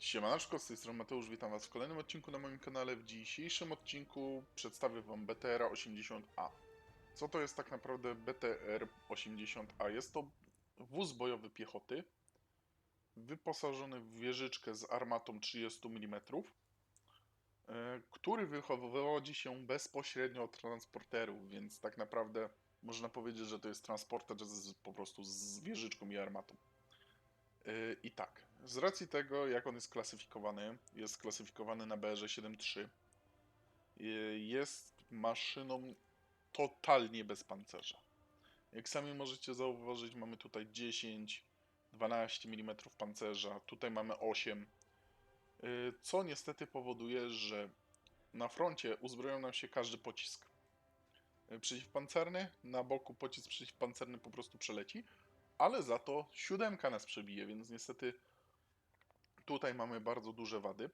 Siemaneczko, z tej strony Mateusz, witam was w kolejnym odcinku na moim kanale. W dzisiejszym odcinku przedstawię wam BTR 80A. Co to jest tak naprawdę BTR 80A? Jest to wóz bojowy piechoty, wyposażony w wieżyczkę z armatą 30 mm, e, który wycho- wywodzi się bezpośrednio od transporterów, więc tak naprawdę można powiedzieć, że to jest transporter po prostu z wieżyczką i armatą. Yy, I tak, z racji tego, jak on jest klasyfikowany, jest klasyfikowany na BR-73, yy, jest maszyną totalnie bez pancerza. Jak sami możecie zauważyć, mamy tutaj 10, 12 mm pancerza, tutaj mamy 8, yy, co niestety powoduje, że na froncie uzbroją nam się każdy pocisk. Przeciwpancerny, na boku pocisk przeciwpancerny po prostu przeleci, ale za to siódemka nas przebije, więc niestety tutaj mamy bardzo duże wady.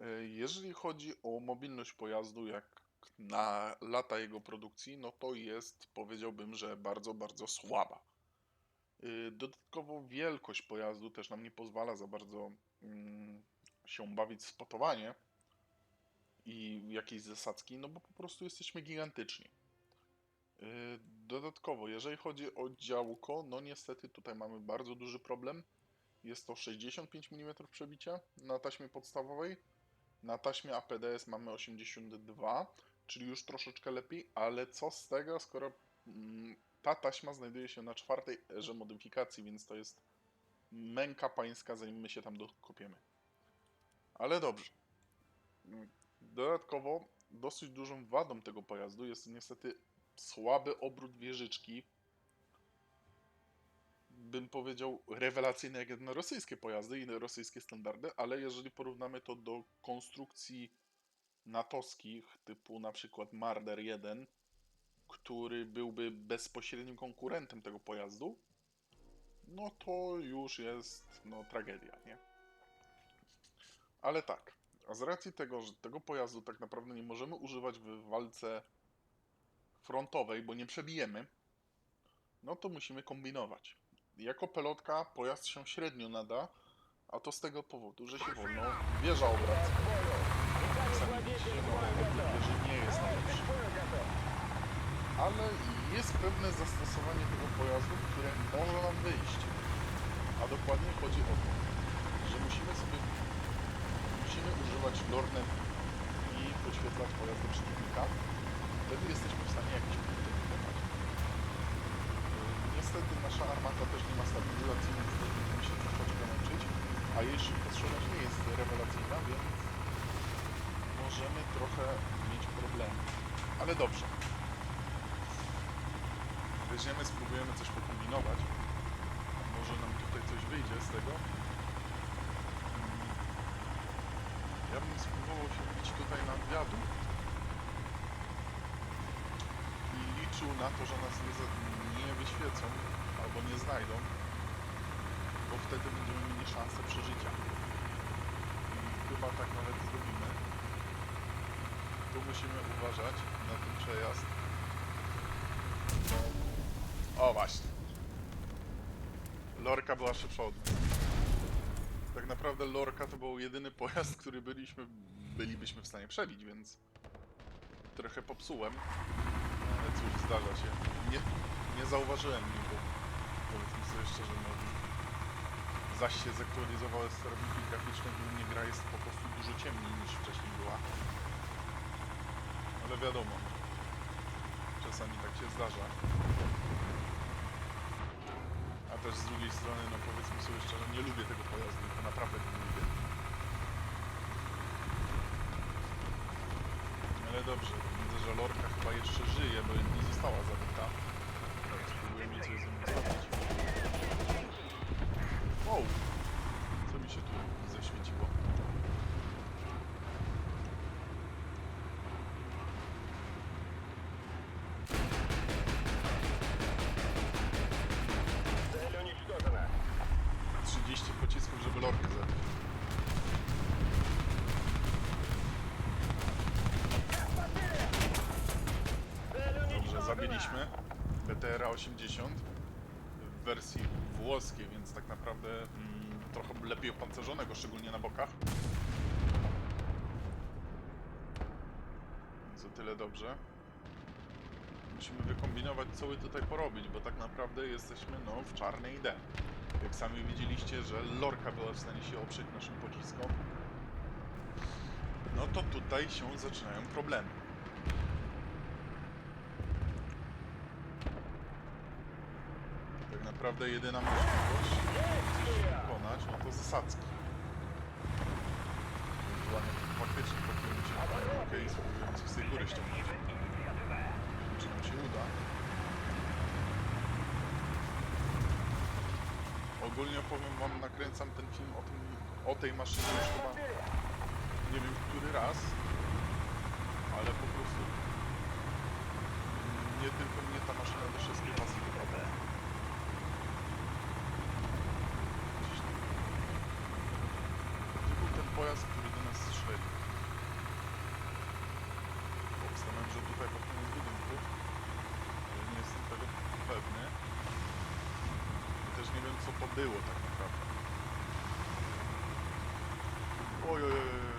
E, Jeżeli chodzi o mobilność pojazdu, jak na lata jego produkcji, no to jest, powiedziałbym, że bardzo, bardzo słaba. E, Dodatkowo wielkość pojazdu też nam nie pozwala za bardzo mm, się bawić w spotowanie i jakieś zasadzki, no bo po prostu jesteśmy gigantyczni. Dodatkowo, jeżeli chodzi o działko, no niestety tutaj mamy bardzo duży problem. Jest to 65 mm przebicia na taśmie podstawowej. Na taśmie APDS mamy 82, czyli już troszeczkę lepiej, ale co z tego, skoro mm, ta taśma znajduje się na czwartej erze modyfikacji, więc to jest męka pańska, zanim my się tam dokopiemy. Ale dobrze. Dodatkowo, dosyć dużą wadą tego pojazdu jest niestety słaby obrót wieżyczki. Bym powiedział rewelacyjny jak na rosyjskie pojazdy i rosyjskie standardy, ale jeżeli porównamy to do konstrukcji natowskich, typu na przykład Marder 1, który byłby bezpośrednim konkurentem tego pojazdu, no to już jest no, tragedia, nie? Ale tak, a z racji tego, że tego pojazdu tak naprawdę nie możemy używać w walce frontowej, bo nie przebijemy, no to musimy kombinować. Jako pelotka pojazd się średnio nada, a to z tego powodu, że się wolno wieża obraca. Sami nie jest najlepszy. Ale jest pewne zastosowanie tego pojazdu, które może nam wyjść. A dokładnie chodzi o to, że musimy sobie musimy używać lornet i podświetlać pojazdy przeciwnika, wtedy jesteśmy w stanie jakieś punkty wykonać. Niestety nasza armata też nie ma stabilizacji, więc też będziemy się troszeczkę męczyć, a jej szybkostrzelność nie jest rewelacyjna, więc możemy trochę mieć problemy. Ale dobrze. Weźmiemy, spróbujemy coś pokombinować. Może nam tutaj coś wyjdzie z tego. Ja bym spróbował się wbić tutaj na wiadukt i liczył na to, że nas nie, nie wyświecą albo nie znajdą, bo wtedy będziemy mieli szansę przeżycia. I chyba tak nawet zrobimy. Tu musimy uważać na ten przejazd. O właśnie. Lorka była szybsza od. Tak naprawdę Lorka to był jedyny pojazd, który byliśmy, bylibyśmy w stanie przebić, więc trochę popsułem. Cóż, zdarza się. Nie, nie zauważyłem niego. Powiedzmy sobie szczerze, no, zaś się zaktualizowały sterowniki graficzne, u mnie gra jest po prostu dużo ciemniej niż wcześniej była. Ale wiadomo, czasami tak się zdarza. A też z drugiej strony, no powiedzmy sobie szczerze, nie lubię tego pojazdu, to naprawdę nie lubię. Ale dobrze, że Lorka chyba jeszcze żyje, bo nie została zabita. Spróbujemy coś z nim zrobić. Wow! mieliśmy BTR 80 w wersji włoskiej, więc tak naprawdę mm, trochę lepiej opancerzonego, szczególnie na bokach. Więc o tyle dobrze. Musimy wykombinować, co by tutaj porobić, bo tak naprawdę jesteśmy no, w czarnej D. Jak sami widzieliście, że lorka była w stanie się oprzeć naszym pociskom, no to tutaj się zaczynają problemy. Naprawdę jedyna możliwość coś wykonać, no to zasadzki. Ewentualnie faktycznie pokryjemy się okej, spróbując z tej góry ściągnąć. Czy nam się uda? Ogólnie powiem wam, nakręcam ten film o, tym, o tej maszynie już chyba nie wiem który raz, ale po prostu nie tylko mnie ta maszyna do wszystkich was wypada. Gdzieś tam. To był ten pojazd, który do nas strzelił. Obstawiam, że tutaj pod koniec budynku, ale nie jestem tego pewny. I też nie wiem co to było tak naprawdę. Oj, oj, oj, oj,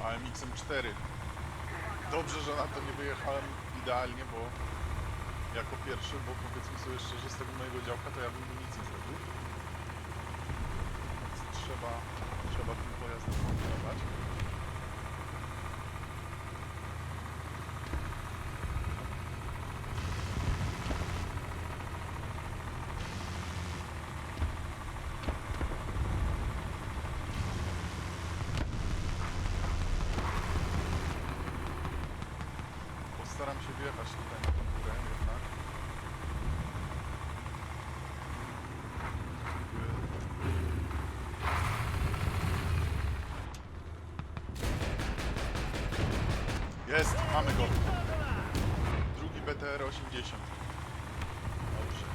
oj. AMX-em 4. Dobrze, że na to nie wyjechałem idealnie, bo jako pierwszy, bo powiedzmy sobie szczerze, z tego mojego działka to ja bym nic nie zrobił. Więc trzeba, trzeba tym pojazdem kombinować. Postaram się wjechać tutaj na tą górę jednak. Jest, mamy go. Drugi BTR 80. Dobrze.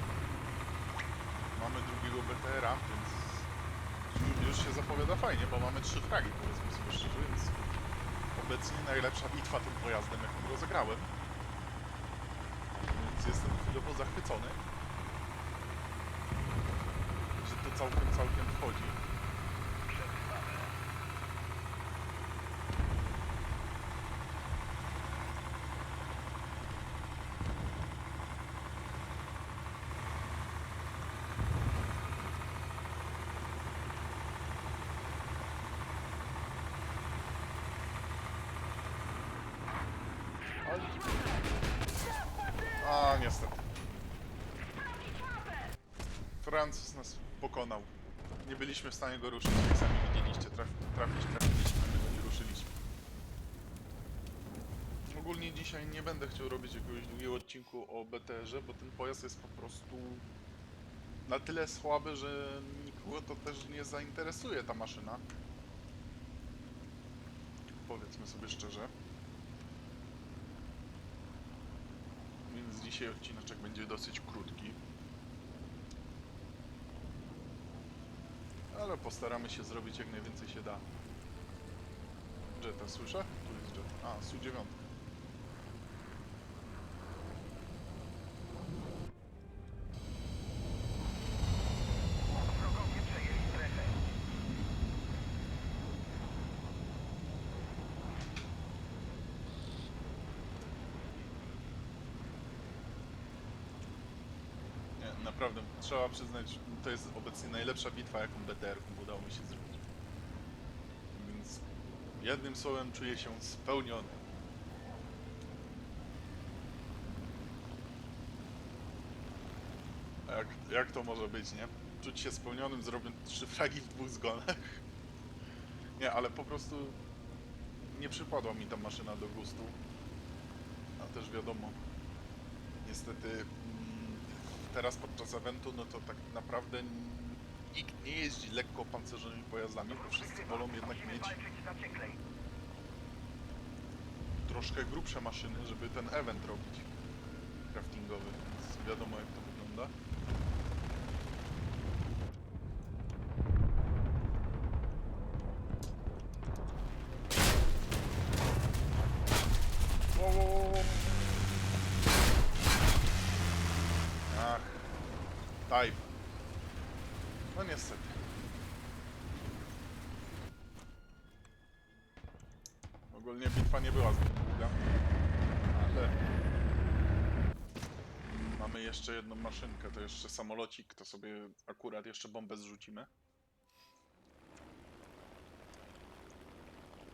Mamy drugiego BTR-a, więc już się zapowiada fajnie, bo mamy trzy fragi, powiedzmy sobie szczerze, więc obecnie najlepsza bitwa tym pojazdem, jaką rozegrałem. Jestem chwilowo zachwycony, że to całkiem, całkiem wchodzi. A, niestety. Francuz nas pokonał. Nie byliśmy w stanie go ruszyć, jak sami widzieliście. Traf, trafić trafiliśmy, my go nie ruszyliśmy. Ogólnie dzisiaj nie będę chciał robić jakiegoś długiego odcinku o BTR-ze, bo ten pojazd jest po prostu na tyle słaby, że nikogo to też nie zainteresuje ta maszyna. Powiedzmy sobie szczerze. Więc dzisiaj odcineczek będzie dosyć krótki. Ale postaramy się zrobić jak najwięcej się da. Jetta słyszę? Tu jest jet. A, Su-9. Naprawdę, trzeba przyznać, to jest obecnie najlepsza bitwa, jaką BTR udało mi się zrobić. Więc jednym słowem czuję się spełniony. A Jak, jak to może być, nie? Czuć się spełnionym, zrobiąc trzy fragi w dwóch zgonach. Nie, ale po prostu nie przypadła mi ta maszyna do gustu. A też wiadomo, niestety mm, teraz podczas eventu, no to tak naprawdę nikt nie jeździ lekko opancerzonymi pojazdami, bo wszyscy wolą jednak mieć troszkę grubsze maszyny, żeby ten event robić craftingowy, więc wiadomo jak to wygląda. Type. No niestety. Ogólnie bitwa nie była zbyt długa, ale mamy jeszcze jedną maszynkę, to jeszcze samolocik, to sobie akurat jeszcze bombę zrzucimy.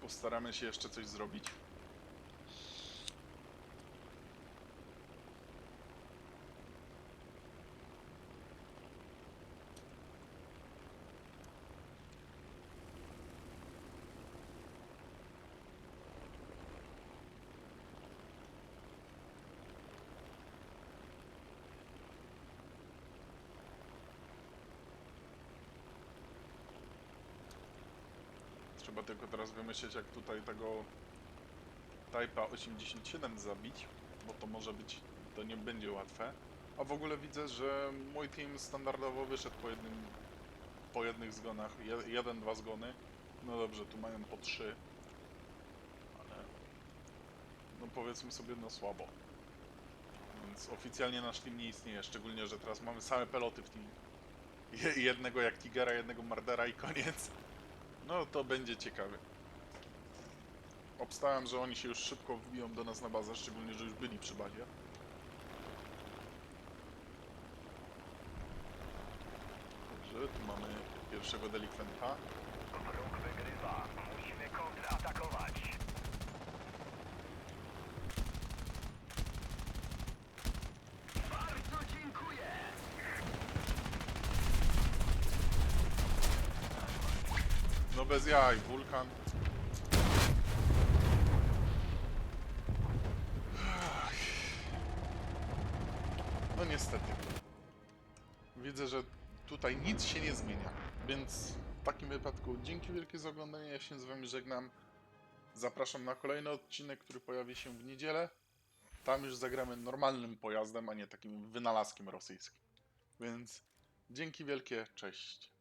Postaramy się jeszcze coś zrobić. Trzeba tylko teraz wymyśleć, jak tutaj tego Type'a 87 zabić, bo to może być, to nie będzie łatwe. A w ogóle widzę, że mój team standardowo wyszedł po jednym, po jednych zgonach, Je, jeden, dwa zgony. No dobrze, tu mają po trzy, ale no powiedzmy sobie, no słabo. Więc oficjalnie nasz team nie istnieje, szczególnie, że teraz mamy same peloty w team. Je- Jednego jak Tigera, jednego Mardera i koniec. No to będzie ciekawe. Obstałem, że oni się już szybko wbiją do nas na bazę, szczególnie, że już byli przy bazie. Dobrze, tu mamy pierwszego delikwenta. Wróg wygrywa. Musimy kontratakować. Bardzo dziękuję. No bez jaj, wulkan. No niestety. Widzę, że tutaj nic się nie zmienia. Więc w takim wypadku dzięki wielkie za oglądanie. Ja się z wami żegnam. Zapraszam na kolejny odcinek, który pojawi się w niedzielę. Tam już zagramy normalnym pojazdem, a nie takim wynalazkiem rosyjskim. Więc dzięki wielkie, cześć.